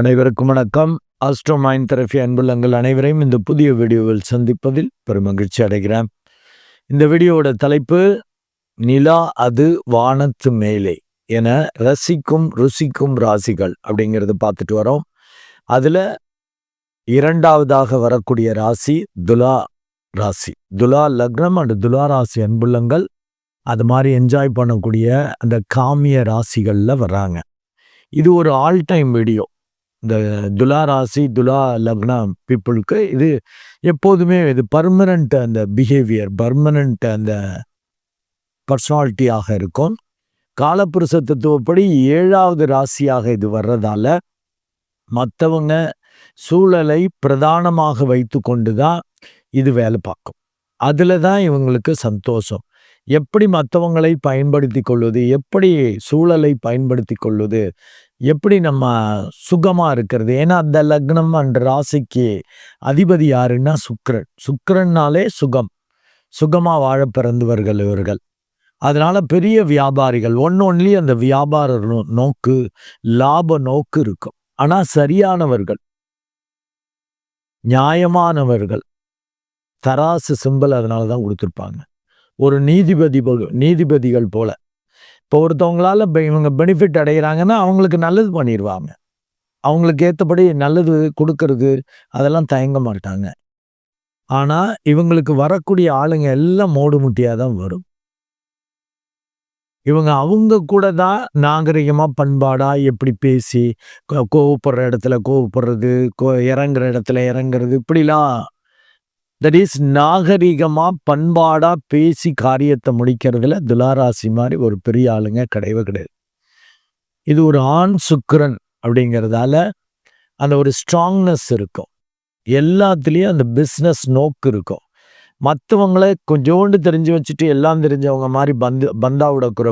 அனைவருக்கும் வணக்கம். Astro mind therapy அன்புள்ளங்கள் அனைவரையும் இந்த புதிய வீடியோவில் சந்திப்பதில் பெருமகிழ்ச்சி அடைகிறேன். இந்த வீடியோவோட தலைப்பு நிலா அது வானத்து மேலே என ரசிக்கும் ருசிக்கும் ராசிகள் அப்படிங்கிறது பார்த்துட்டு வரோம். அதில் இரண்டாவதாக வரக்கூடிய ராசி துலா ராசி. துலா லக்னம் அண்ட் துலா ராசி அன்புள்ளங்கள் அது மாதிரி என்ஜாய் பண்ணக்கூடிய அந்த காமிய ராசிகளில் வர்றாங்க. இது ஒரு ஆல் டைம் வீடியோ இந்த துலா ராசி துலா லக்னா பீப்புளுக்கு இது எப்போதுமே இது பர்மனண்ட் அந்த பிஹேவியர் பர்மனண்ட் அந்த பர்சனாலிட்டியாக இருக்கும். காலப்புருஷ தத்துவப்படி ஏழாவது ராசியாக இது வர்றதால மற்றவங்க சூழலை பிரதானமாக வைத்து கொண்டு தான் இது வேலை பார்க்கும். அதில் தான் இவங்களுக்கு சந்தோஷம். எப்படி மற்றவங்களை பயன்படுத்தி கொள்வது எப்படி சூழலை பயன்படுத்தி கொள்வது எப்படி நம்ம சுகமாக இருக்கிறது? ஏன்னா அந்த லக்னம் அண்ட் ராசிக்கு அதிபதி யாருன்னா சுக்கரன். சுக்கரன்னாலே சுகம். சுகமாக வாழ பிறந்தவர்கள் இவர்கள். அதனால் பெரிய வியாபாரிகள். ஒன்று ஒன்லி அந்த வியாபார நோக்கு லாப நோக்கு இருக்கும். ஆனால் சரியானவர்கள். நியாயமானவர்கள். தராசு சிம்பல் அதனால தான் கொடுத்துருப்பாங்க. ஒரு நீதிபதி நீதிபதிகள் போல. இப்போ ஒருத்தவங்களால இவங்க பெனிஃபிட் அடைகிறாங்கன்னா அவங்களுக்கு நல்லது பண்ணிடுவாங்க அவங்களுக்கு ஏற்றபடி நல்லது கொடுக்கறது அதெல்லாம் தயங்க மாட்டாங்க. ஆனால் இவங்களுக்கு வரக்கூடிய ஆளுங்க எல்லாம் மோடு முட்டியாக தான் வரும். இவங்க அவங்க கூட தான் நாகரிகமாக பண்பாடாக எப்படி பேசி கோவப்படுற இடத்துல கோவப்படுறது கோ இறங்குற இடத்துல இறங்குறது இப்படிலாம் தட் இஸ் நாகரிகமாக பண்பாடாக பேசி காரியத்தை முடிக்கிறதுல துலாராசி மாதிரி ஒரு பெரிய ஆளுங்க கிடையவே கிடையாது. இது ஒரு ஆண் சுக்கரன் அப்படிங்கிறதால அந்த ஒரு ஸ்ட்ராங்னஸ் இருக்கும். எல்லாத்துலேயும் அந்த பிஸ்னஸ் நோக்கு இருக்கும். மற்றவங்களை கொஞ்சோண்டு தெரிஞ்சு வச்சுட்டு எல்லாம் தெரிஞ்சவங்க மாதிரி பந்து பந்தா விடக்கூட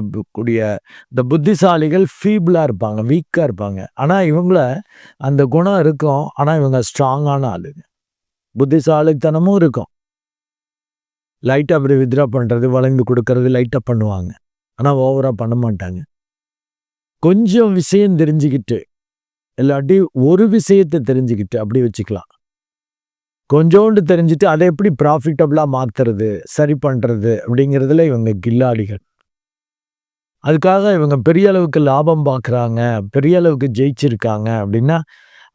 இந்த புத்திசாலிகள் ஃபீபிளாக இருப்பாங்க வீக்காக இருப்பாங்க. ஆனால் இவங்கள அந்த குணம் இருக்கும். ஆனால் இவங்க ஸ்ட்ராங்கான ஆளுங்க. புத்திசாலித்தனமும் இருக்கும். லைட்டாக அப்படி வித்ரா பண்ணுறது வளைந்து கொடுக்கறது லைட்டாக பண்ணுவாங்க. ஆனால் ஓவராக பண்ண மாட்டாங்க. கொஞ்சம் விஷயம் தெரிஞ்சுக்கிட்டு இல்லாட்டி ஒரு விஷயத்தை தெரிஞ்சுக்கிட்டு அப்படி வச்சுக்கலாம். கொஞ்சோண்டு தெரிஞ்சுட்டு அதை எப்படி ப்ராஃபிட்டபுளாக மாற்றுறது சரி பண்ணுறது அப்படிங்கிறதுல இவங்க கில்லாடிகள். அதுக்காக இவங்க பெரிய அளவுக்கு லாபம் பார்க்குறாங்க பெரிய அளவுக்கு ஜெயிச்சிருக்காங்க அப்படின்னா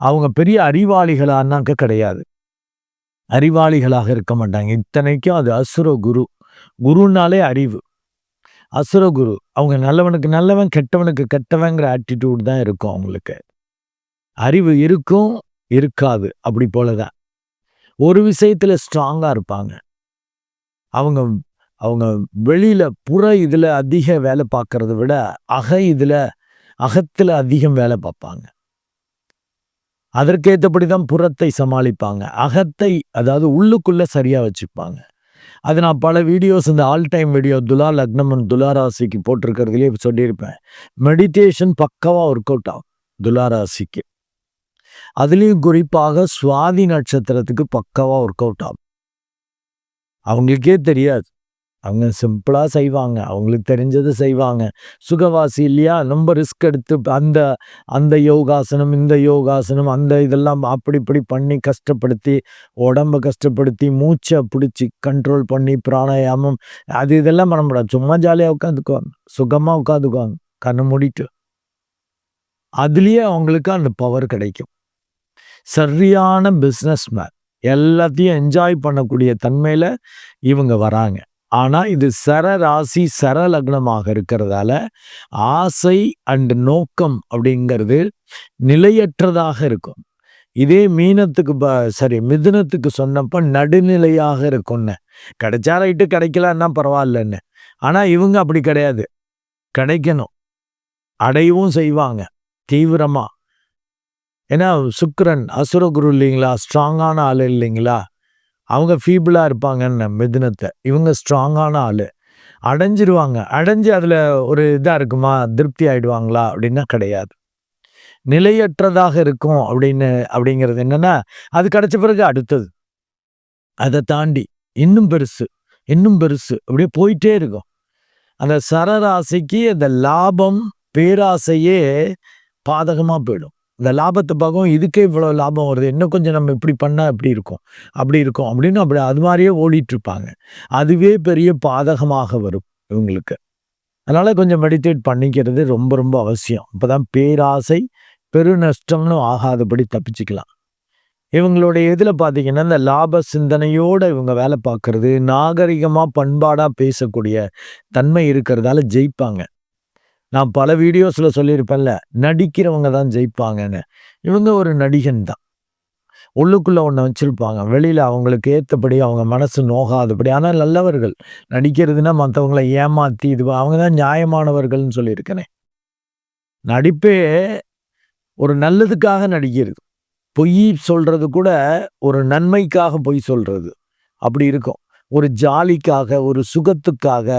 அவங்க பெரிய அறிவாளிகளானாக்க கிடையாது. அறிவாளிகளாக இருக்க மாட்டாங்க. இத்தனைக்கும் அது அசுர குரு. குருனாலே அறிவு. அசுர குரு. அவங்க நல்லவனுக்கு நல்லவன் கெட்டவனுக்கு கெட்டவங்கிற ஆட்டிடியூட் தான் இருக்கும் அவங்களுக்கு. அறிவு இருக்கும் இருக்காது. அப்படி போல தான் ஒரு விஷயத்தில் ஸ்ட்ராங்காக இருப்பாங்க. அவங்க அவங்க வெளியில் புற இதில் அதிக வேலை பார்க்கறத விட அக இதில் அகத்தில் அதிகம் வேலை பார்ப்பாங்க. அதற்கேற்றபடி தான் புறத்தை சமாளிப்பாங்க. அகத்தை அதாவது உள்ளுக்குள்ளே சரியாக வச்சுப்பாங்க. அது நான் பல வீடியோஸ் இந்த ஆல் டைம் வீடியோ துலா லக்னம் துலா ராசிக்கு போட்டிருக்கிறதுலேயே சொல்லியிருப்பேன். மெடிடேஷன் பக்கவாக ஒர்க் அவுட் ஆகும் துலா ராசிக்கு. அதுலேயும் குறிப்பாக சுவாதி நட்சத்திரத்துக்கு பக்கவாக ஒர்க் அவுட் ஆகும். அவங்களுக்கே தெரியாது. அவங்க சிம்பிளாக செய்வாங்க. அவங்களுக்கு தெரிஞ்சதை செய்வாங்க. சுகவாசி இல்லையா? ரொம்ப ரிஸ்க் எடுத்து அந்த அந்த யோகாசனம் இந்த யோகாசனம் அந்த இதெல்லாம் அப்படி இப்படி பண்ணி கஷ்டப்படுத்தி உடம்ப கஷ்டப்படுத்தி மூச்சை பிடிச்சி கண்ட்ரோல் பண்ணி பிராணாயாமம் அது இதெல்லாம் பண்ண முடியாது. சும்மா ஜாலியாக உட்காந்துக்குவாங்க சுகமாக உட்காந்துக்குவாங்க கண்ணை மூடிட்டு. அதுலேயே அவங்களுக்கு அந்த பவர் கிடைக்கும். சரியான பிஸ்னஸ் மேன் எல்லாத்தையும் என்ஜாய் பண்ணக்கூடிய தன்மையில் இவங்க வராங்க. ஆனால் இது சர ராசி சர லக்னமாக இருக்கிறதால ஆசை அண்டு நோக்கம் அப்படிங்கிறது நிலையற்றதாக இருக்கும். இதே மீனத்துக்கு ப சரி மிதுனத்துக்கு சொன்னப்ப நடுநிலையாக இருக்கும்னு. கிடைச்சா ரைட்டு கிடைக்கலன்னா பரவாயில்லன்னு. ஆனால் இவங்க அப்படி கிடையாது. கிடைக்கணும். அடையவும் செய்வாங்க. தீவிரமாக ஏன்னா சுக்கரன் அசுரகுரு இல்லைங்களா? ஸ்ட்ராங்கான ஆள் இல்லைங்களா? அவங்க ஃபீபிளாக இருப்பாங்கன்னு மிதுனத்தை. இவங்க ஸ்ட்ராங்கான ஆள். அடைஞ்சிருவாங்க. அடைஞ்சு அதில் ஒரு இதாக இருக்குமா? திருப்தி ஆகிடுவாங்களா அப்படின்னா கிடையாது. நிலையற்றதாக இருக்கும் அப்படின்னு அப்படிங்கிறது என்னென்னா அது கிடச்ச பிறகு அடுத்தது. அதை தாண்டி இன்னும் பெருசு இன்னும் பெருசு. அப்படியே போயிட்டே இருக்கும். அந்த சரராசிக்கு அந்த லாபம் பேராசையே பாதகமாக போயிடும். இந்த லாபத்தை பார்க்கவும் இதுக்கே இவ்வளோ லாபம் வருது இன்னும் கொஞ்சம் நம்ம இப்படி பண்ணால் இப்படி இருக்கும் அப்படி இருக்கும் அப்படின்னு அப்படி அது மாதிரியே ஓடிட்டுருப்பாங்க அதுவே பெரிய பாதகமாக வரும் இவங்களுக்கு. அதனால் கொஞ்சம் மெடிடேட் பண்ணிக்கிறது ரொம்ப ரொம்ப அவசியம். இப்போ தான் பேராசை பெருநஷ்டம்னு ஆகாதபடி தப்பிச்சுக்கலாம். இவங்களுடைய இதில் பார்த்தீங்கன்னா இந்த லாப சிந்தனையோடு இவங்க வேலை பார்க்குறது நாகரிகமாக பண்பாடாக பேசக்கூடிய தன்மை இருக்கிறதால ஜெயிப்பாங்க. நான் பல வீடியோஸில் சொல்லியிருப்பேன்ல நடிக்கிறவங்க தான் ஜெயிப்பாங்கன்னு. இவங்க ஒரு நடிகன் தான். உள்ளுக்குள்ளே ஒன்று வச்சுருப்பாங்க. வெளியில் அவங்களுக்கு ஏற்றபடி அவங்க மனசு நோகாதபடி. ஆனால் நல்லவர்கள் நடிக்கிறதுனா மற்றவங்கள ஏமாற்றி இது அவங்க தான் நியாயமானவர்கள்னு சொல்லியிருக்கேனே. நடிப்பே ஒரு நல்லதுக்காக நடிக்கிறது. பொய் சொல்கிறது கூட ஒரு நன்மைக்காக பொய் சொல்கிறது அப்படி இருக்கும். ஒரு ஜாலிக்காக ஒரு சுகத்துக்காக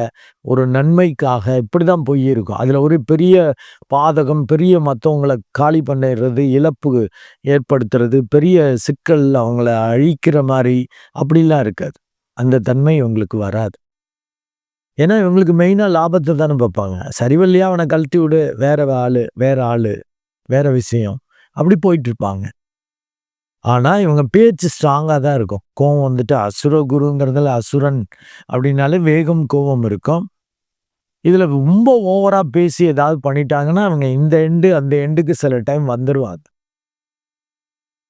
ஒரு நன்மைக்காக இப்படி தான் பொய் இருக்கும் அதில் ஒரு பெரிய பாதகம் பெரிய மற்றவங்களை காலி பண்ணிடுறது இழப்பு ஏற்படுத்துறது பெரிய சிக்கல் அவங்கள அழிக்கிற மாதிரி அப்படிலாம் இருக்காது. அந்த தன்மை உங்களுக்கு வராது. ஏன்னா இவங்களுக்கு மெயினாக லாபத்தை தானே பார்ப்பாங்க. சரிவல்லையா அவனை கழட்டி விடு வேற ஆள் வேற ஆள் வேற விஷயம். அப்படி போயிட்டு இருப்பாங்க. ஆனால் இவங்க பேச்சு ஸ்ட்ராங்காக தான் இருக்கும். கோவம் வந்துட்டு அசுர குருங்கிறதுல அசுரன் அப்படின்னாலே வேகம் கோவம் இருக்கும். இதில் ரொம்ப ஓவராக பேசி ஏதாவது பண்ணிட்டாங்கன்னா அவங்க இந்த எண்டு அந்த எண்டுக்கு சில டைம் வந்துடுவாங்க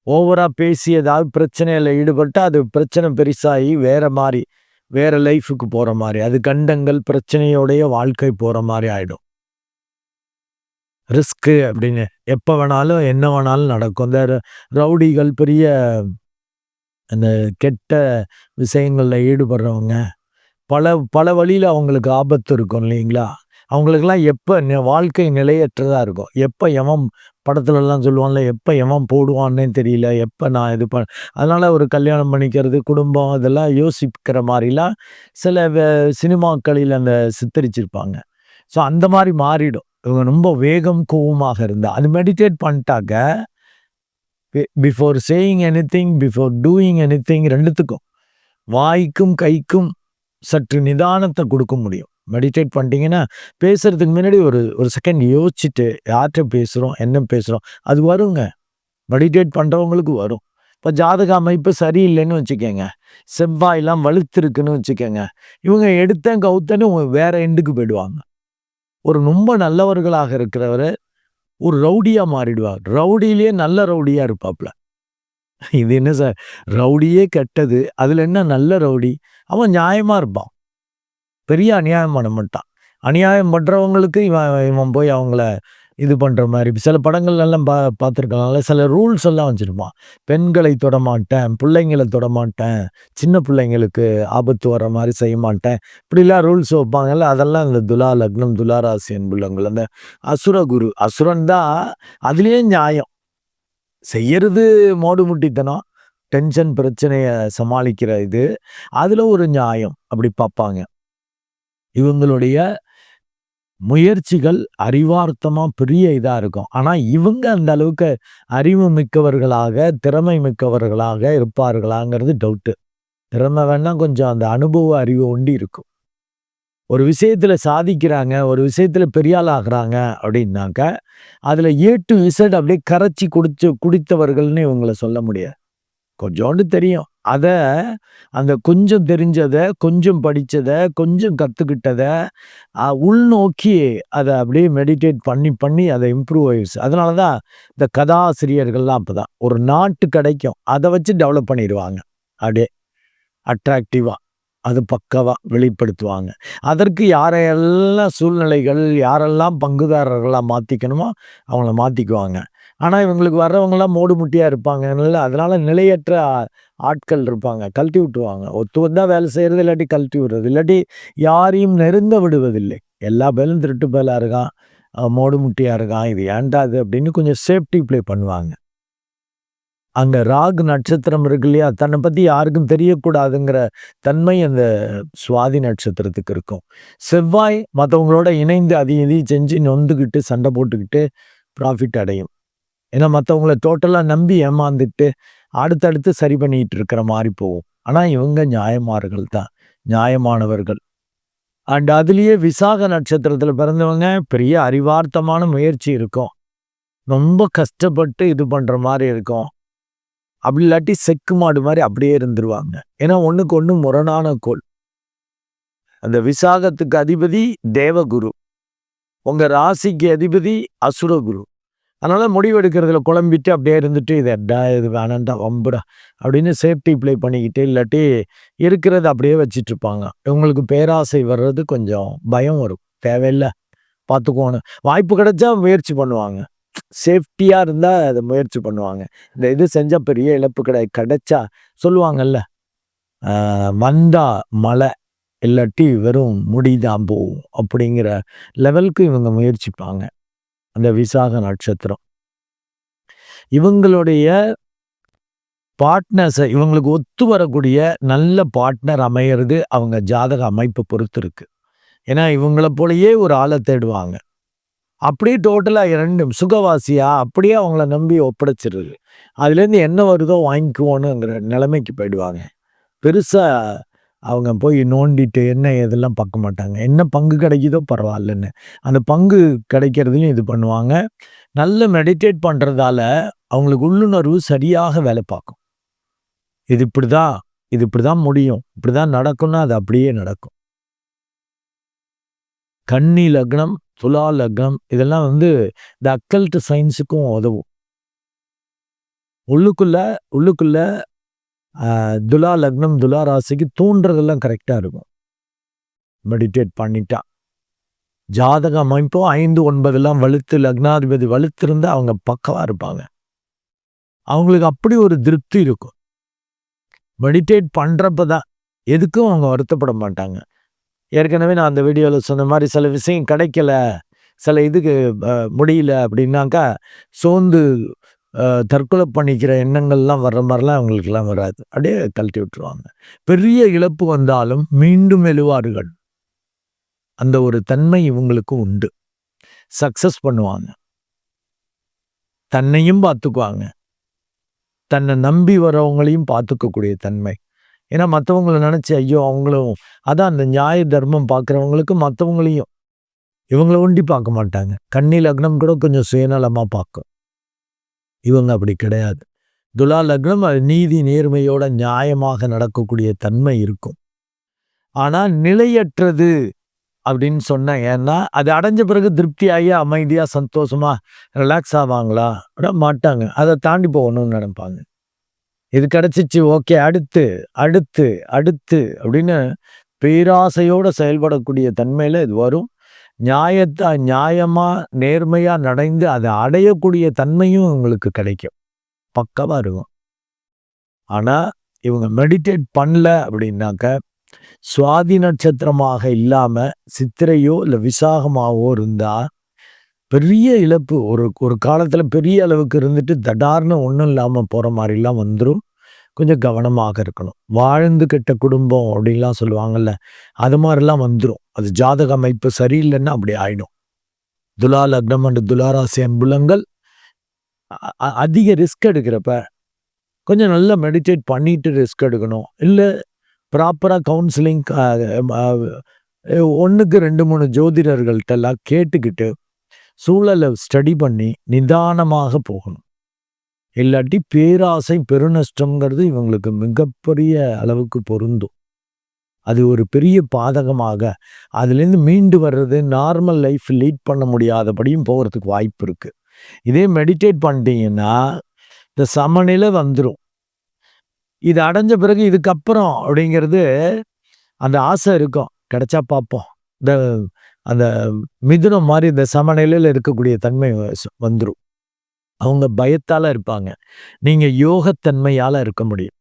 ஓவராக பேசி ஏதாவது பிரச்சனையில் ஈடுபட்டு அது பிரச்சனை பெருசாகி வேற மாதிரி வேற லைஃபுக்கு போகிற மாதிரி அது கண்டங்கள் பிரச்சனையோடைய வாழ்க்கை போகிற மாதிரி ஆகிடும் ரிஸ்க்கு அப்படின்னு எப்போ வேணாலும் என்ன வேணாலும் நடக்கும். இந்த ரவுடிகள் பெரிய அந்த கெட்ட விஷயங்களில் ஈடுபடுறவங்க பல பல வழியில் அவங்களுக்கு ஆபத்து இருக்கும் இல்லைங்களா? அவங்களுக்கெல்லாம் எப்போ வாழ்க்கை நிலையற்றதாக இருக்கும். எப்போ எவன் படத்துலலாம் சொல்லுவான்ல எப்போ எவன் போடுவான்னே தெரியல எப்போ நான் இது ப அதனால் ஒரு கல்யாணம் பண்ணிக்கிறது குடும்பம் இதெல்லாம் யோசிக்கிற மாதிரிலாம் சில சினிமாக்களில் அந்த சித்தரிச்சிருப்பாங்க. ஸோ அந்த மாதிரி மாறிடும். இவங்க ரொம்ப வேகம் கோவமாக இருந்தா அது meditate பண்ணிட்டாக்க before saying anything before doing anything ரெண்டுத்துக்கும் வாய்க்கும் கைக்கும் சற்று நிதானத்தை கொடுக்க முடியும். மெடிடேட் பண்ணிட்டீங்கன்னா பேசுகிறதுக்கு முன்னாடி ஒரு ஒரு செகண்ட் யோசிச்சுட்டு யார்கிட்ட பேசுகிறோம் என்ன பேசுகிறோம் அது வருங்க. மெடிடேட் பண்ணுறவங்களுக்கு வரும். இப்போ ஜாதக அமைப்பு சரியில்லைன்னு வச்சுக்கோங்க. செவ்வாயெல்லாம் வலுத்திருக்குன்னு வச்சுக்கோங்க. இவங்க எடுத்தேன் கவுத்தன்னு வேற எண்டுக்கு போயிடுவாங்க. ஒரு ரொம்ப நல்லவர்களாக இருக்கிறவர் ஒரு ரவுடியாக மாறிடுவார். ரவுடியிலேயே நல்ல ரவுடியாக இருப்பாப்ல. இது என்ன சார்? ரவுடியே கெட்டது. அதில் என்ன நல்ல ரவுடி? அவன் நியாயமாக இருப்பான். பெரிய அநியாயம் பண்ண மாட்டான். அநியாயம் பண்ணுறவங்களுக்கு இவன் இவன் போய் அவங்கள இது பண்ணுற மாதிரி சில படங்கள் எல்லாம் பா பார்த்துருக்கனால சில ரூல்ஸ் எல்லாம் வச்சுருப்பான். பெண்களை தொடமாட்டேன் பிள்ளைங்களை தொடமாட்டேன் சின்ன பிள்ளைங்களுக்கு ஆபத்து வர மாதிரி செய்ய மாட்டேன். இப்படிலாம் ரூல்ஸ் வைப்பாங்கல்ல. அதெல்லாம் இந்த துலா லக்னம் துலாராசி என்புள்ளங்கள். அந்த அசுரகுரு அசுரன் தான் அதுலேயே நியாயம். செய்யறது மோடு முட்டித்தனம் டென்ஷன் பிரச்சனையை சமாளிக்கிற இது. அதில் ஒரு நியாயம் அப்படி பார்ப்பாங்க. இவங்களுடைய முயற்சிகள் அறிவார்த்தமாக பெரிய இதாக இருக்கும். ஆனால் இவங்க அந்த அளவுக்கு அறிவு மிக்கவர்களாக, திறமை மிக்கவர்களாக இருப்பார்களாங்கிறது டவுட்டு. திறமை வேணால் கொஞ்சம் அந்த அனுபவ அறிவு ஒண்டி இருக்கும். ஒரு விஷயத்தில் சாதிக்கிறாங்க, ஒரு விஷயத்தில் பெரியால் ஆகிறாங்க அப்படின்னாக்க, அதில் ஏ டு இசட் அப்படியே கரைச்சி குடிச்சு குடித்தவர்கள்னு இவங்களை சொல்ல முடியாது. கொஞ்சோண்டு தெரியும். அதை அந்த கொஞ்சம் தெரிஞ்சதை கொஞ்சம் படித்ததை கொஞ்சம் கற்றுக்கிட்டதை உள்நோக்கி அதை அப்படியே மெடிடேட் பண்ணி, பண்ணி அதை இம்ப்ரூவ் ஆயிடுச்சு அதனால தான் இந்த கதாசிரியர்கள்லாம் அப்போ தான் ஒரு நாட்டு கிடைக்கும். அதை வச்சு டெவலப் பண்ணிடுவாங்க அப்படியே அட்ராக்டிவாக அது பக்கவாக வெளிப்படுத்துவாங்க. அதற்கு யாரையெல்லாம் சூழ்நிலைகள், யாரெல்லாம் பங்குதாரர்களாக மாற்றிக்கணுமோ அவங்கள மாற்றிக்குவாங்க ஆனால் இவங்களுக்கு வர்றவங்களாம் மூடு முட்டியாக இருப்பாங்க. அதனால் நிலையற்ற ஆட்கள் இருப்பாங்க. கழட்டி விட்டுருவாங்க. ஒத்து வந்தா வேலை செய்கிறது இல்லாட்டி கழட்டி விடுறது. இல்லாட்டி யாரையும் நெருங்க விடுவதில்லை. எல்லா பேரும் திருட்டு பேலாக இருக்கான். மோடு முட்டியாக இருக்கான். இது ஏன்டா அது அப்படின்னு கொஞ்சம் சேஃப்டி ப்ளே பண்ணுவாங்க. அங்கே ராகு நட்சத்திரம் இருக்கு இல்லையா? தன்னை பற்றி யாருக்கும் தெரியக்கூடாதுங்கிற தன்மை அந்த சுவாதி நட்சத்திரத்துக்கு இருக்கும். செவ்வாய் மற்றவங்களோட இணைந்து அதையும் இதையும் செஞ்சு நொந்துக்கிட்டு, சண்டை போட்டுக்கிட்டு ப்ராஃபிட் அடையும். ஏன்னா மற்றவங்கள டோட்டலாக நம்பி ஏமாந்துட்டு, அடுத்தடுத்து சரி பண்ணிட்டு இருக்கிற மாதிரி போகும். ஆனால் இவங்க நியாயமார்கள் தான். நியாயமானவர்கள். அண்ட் அதுலேயே விசாக நட்சத்திரத்தில் பிறந்தவங்க பெரிய அறிவார்த்தமான முயற்சி இருக்கும். ரொம்ப கஷ்டப்பட்டு இது பண்ணுற மாதிரி இருக்கும் அப்படி இல்லாட்டி செக்கு மாடு மாதிரி அப்படியே இருந்துருவாங்க ஏன்னா ஒன்றுக்கு ஒன்று முரணான கோள் அந்த விசாகத்துக்கு அதிபதி தேவகுரு உங்கள் ராசிக்கு அதிபதி அசுரகுரு அதனால் முடிவு எடுக்கிறதுல குழம்பிட்டு அப்படியே இருந்துட்டு இது டா இது வேணாண்டா வம்புடா அப்படின்னு சேஃப்டி ப்ளே பண்ணிக்கிட்டு இல்லாட்டி இருக்கிறத அப்படியே வச்சிட்ருப்பாங்க இவங்களுக்கு பேராசை வர்றது கொஞ்சம் பயம் வரும். தேவையில்லை பார்த்துக்கோணும். வாய்ப்பு கிடைச்சா முயற்சி பண்ணுவாங்க. சேஃப்டியாக இருந்தால் அதை முயற்சி பண்ணுவாங்க. இந்த இது செஞ்சால் பெரிய இழப்பு கிடை கிடைச்சா சொல்லுவாங்கல்ல வந்தா மழை இல்லாட்டி வெறும் முடிதான் போகும் அப்படிங்கிற லெவலுக்கு இவங்க முயற்சிப்பாங்க. அந்த விசாக நட்சத்திரம். இவங்களுடைய பார்ட்னர்ஸை இவங்களுக்கு ஒத்து வரக்கூடிய நல்ல பார்ட்னர் அமையிறது அவங்க ஜாதக அமைப்பை பொறுத்து இருக்கு ஏன்னா இவங்கள போலயே ஒரு ஆளை தேடுவாங்க. அப்படியே டோட்டலாக இரண்டும் சுகவாசியா? அப்படியே அவங்கள நம்பி ஒப்படைச்சிருது அதுலேருந்து என்ன வருதோ வாங்கிக்குவோனுங்கிற நிலைமைக்கு போயிடுவாங்க. பெருசாக அவங்க போய் நோண்டிட்டு என்ன இதெல்லாம் பார்க்க மாட்டாங்க. என்ன பங்கு கிடைக்குதோ பரவாயில்லன்னு. அந்த பங்கு கிடைக்கிறதையும் இது பண்ணுவாங்க. நல்ல மெடிடேட் பண்ணுறதால அவங்களுக்கு உள்ளுணர்வு சரியாக வேலை பார்க்கும். இது இப்படி தான் இது இப்படி தான் முடியும். இப்படி தான் நடக்கும்னா அது அப்படியே நடக்கும். கன்னி லக்னம் துலா லக்னம் இதெல்லாம் வந்து இந்த அக்கல்ட் சயின்ஸுக்கும் உதவும். உள்ளுக்குள்ள உள்ளுக்குள்ள துலா லக்னம் துலா ராசிக்கு தூண்டுறதெல்லாம் கரெக்டாக இருக்கும். மெடிடேட் பண்ணிட்டா. ஜாதக அமைப்பும் ஐந்து ஒன்பதெல்லாம் வலுத்து லக்னாதிபதி வலுத்திருந்தா அவங்க பக்கவாக இருப்பாங்க. அவங்களுக்கு அப்படி ஒரு திருப்தி இருக்கும். மெடிடேட் பண்ணுறப்ப தான் எதுக்கும் அவங்க வருத்தப்பட மாட்டாங்க. ஏற்கனவே நான் அந்த வீடியோவில் சொன்ன மாதிரி சில விஷயம் கிடைக்கல சில இதுக்கு முடியல அப்படின்னாக்கா சோர்ந்து தற்கொலை பண்ணிக்கிற எண்ணங்கள்லாம் வர்ற மாதிரிலாம் அவங்களுக்கெல்லாம் வராது. அப்படியே கழட்டி விட்டுருவாங்க. பெரிய இழப்பு வந்தாலும் மீண்டும் எழுவார்கள். அந்த ஒரு தன்மை இவங்களுக்கு உண்டு. சக்சஸ் பண்ணுவாங்க. தன்னையும் பார்த்துக்குவாங்க. தன்னை நம்பி வரவங்களையும் பார்த்துக்கக்கூடிய தன்மை. ஏன்னா மற்றவங்கள நினச்சி ஐயோ அவங்களும் அதான் அந்த நியாய தர்மம் பார்க்குறவங்களுக்கு மற்றவங்களையும் இவங்கள ஒண்டி பார்க்க மாட்டாங்க. கண்ணி லக்னம் கூட கொஞ்சம் சுயநலமாக பார்க்கும். இவங்க அப்படி கிடையாது. துலா லக்னம் அது நீதி நேர்மையோட நியாயமாக நடக்கக்கூடிய தன்மை இருக்கும். ஆனால் நிலையற்றது அப்படின்னு சொன்னேன் ஏன்னா அது அடைஞ்ச பிறகு திருப்தியாகி அமைதியாக சந்தோஷமாக ரிலாக்ஸ் ஆவாங்களா? விட மாட்டாங்க. அதை தாண்டி போகணும்னு நினைப்பாங்க. இது கிடச்சிச்சு ஓகே அடுத்து அடுத்து அடுத்து அப்படின்னு பேராசையோடு செயல்படக்கூடிய தன்மையில் இது வரும். நியாயத்தை நியாயமாக நேர்மையாக நடந்து அதை அடையக்கூடிய தன்மையும் இவங்களுக்கு கிடைக்கும். பக்கமாக இருக்கும். ஆனால் இவங்க மெடிடேட் பண்ணல அப்படின்னாக்க சுவாதி நட்சத்திரமாக இல்லாமல் சித்திரையோ இல்லை விசாகமாகவோ இருந்தால் பெரிய இழப்பு. ஒரு ஒரு காலத்தில் பெரிய அளவுக்கு இருந்துட்டு தடார்னு ஒன்றும் இல்லாமல் போகிற மாதிரிலாம் வந்துடும் கொஞ்சம் கவனமாக இருக்கணும். வாழ்ந்து கெட்ட குடும்பம் அப்படின்லாம் சொல்லுவாங்கல்ல அது மாதிரிலாம் வந்துடும் அது ஜாதக அமைப்பு சரியில்லைன்னா அப்படி ஆயிடும். துலா லக்னம் அண்ட் துலாராசி அன்புலங்கள் அதிக ரிஸ்க் எடுக்கிறப்ப கொஞ்சம் நல்லா மெடிடேட் பண்ணிட்டு ரிஸ்க் எடுக்கணும். இல்லை ப்ராப்பராக கவுன்சிலிங் ஒன்றுக்கு ரெண்டு மூணு ஜோதிடர்கள்ட்டெல்லாம் கேட்டுக்கிட்டு சூழலை ஸ்டடி பண்ணி நிதானமாக போகணும். இல்லாட்டி பேராசை பெருநஷ்டங்கிறது இவங்களுக்கு மிகப்பெரிய அளவுக்கு பொருந்தும். அது ஒரு பெரிய பாதகமாக அதுலேருந்து மீண்டு வர்றது நார்மல் லைஃப் லீட் பண்ண முடியாதபடியும் போகிறதுக்கு வாய்ப்பு இருக்குது இதே மெடிடேட் பண்ணிட்டீங்கன்னா இந்த சமநிலை வந்துடும் இது அடைஞ்ச பிறகு இதுக்கப்புறம் அப்படிங்கிறது அந்த ஆசை இருக்கும். கிடைச்சா பார்ப்போம். இந்த அந்த மிதுனம் மாதிரி இந்த சமநிலையில் இருக்கக்கூடிய தன்மை வந்துடும் அவங்க பயத்தால் இருப்பாங்க. நீங்கள் யோகத்தன்மையால் இருக்க முடியும்.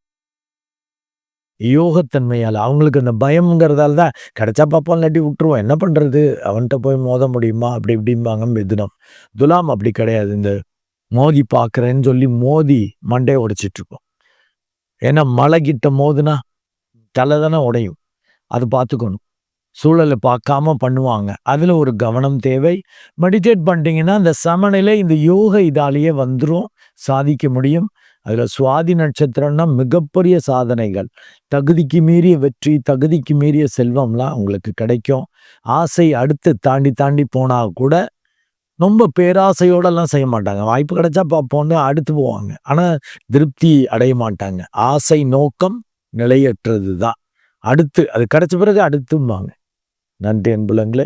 யோகத்தன்மையால் அவங்களுக்கு அந்த பயம்ங்கிறதால தான் கிடைச்சா பார்ப்போம் இல்லாட்டி விட்டுருவோம். என்ன பண்ணுறது அவன்கிட்ட போய் மோத முடியுமா? அப்படி இப்படிம்பாங்க மிதுனம். துலாம் அப்படி கிடையாது. இந்த மோதி பார்க்குறேன்னு சொல்லி மோதி மண்டையை உடைச்சிட்டு ஏன்னா மலை கிட்ட மோதுனா தலை தானே உடையும். அது பார்த்துக்கணும். சூழலை பார்க்காம பண்ணுவாங்க. அதில் ஒரு கவனம் தேவை. மெடிடேட் பண்ணிட்டீங்கன்னா அந்த சமநிலை இந்த யோக இதாலேயே வந்துடும் சாதிக்க முடியும். அதில் சுவாதி நட்சத்திரம்னா மிகப்பெரிய சாதனைகள் தகுதிக்கு மீறிய வெற்றி தகுதிக்கு மீறிய செல்வம்லாம் உங்களுக்கு கிடைக்கும் ஆசை அடுத்து தாண்டி தாண்டி போனால் கூட ரொம்ப பேராசையோடலாம் செய்ய மாட்டாங்க. வாய்ப்பு கிடைச்சா பார்ப்போம்ன்னு அடுத்து போவாங்க. ஆனால் திருப்தி அடைய மாட்டாங்க. ஆசை நோக்கம் நிலையற்றது தான். அடுத்து அது கிடைச்ச பிறகு அடுத்தும்பாங்க. நன்றி அன்புள்ளங்களே!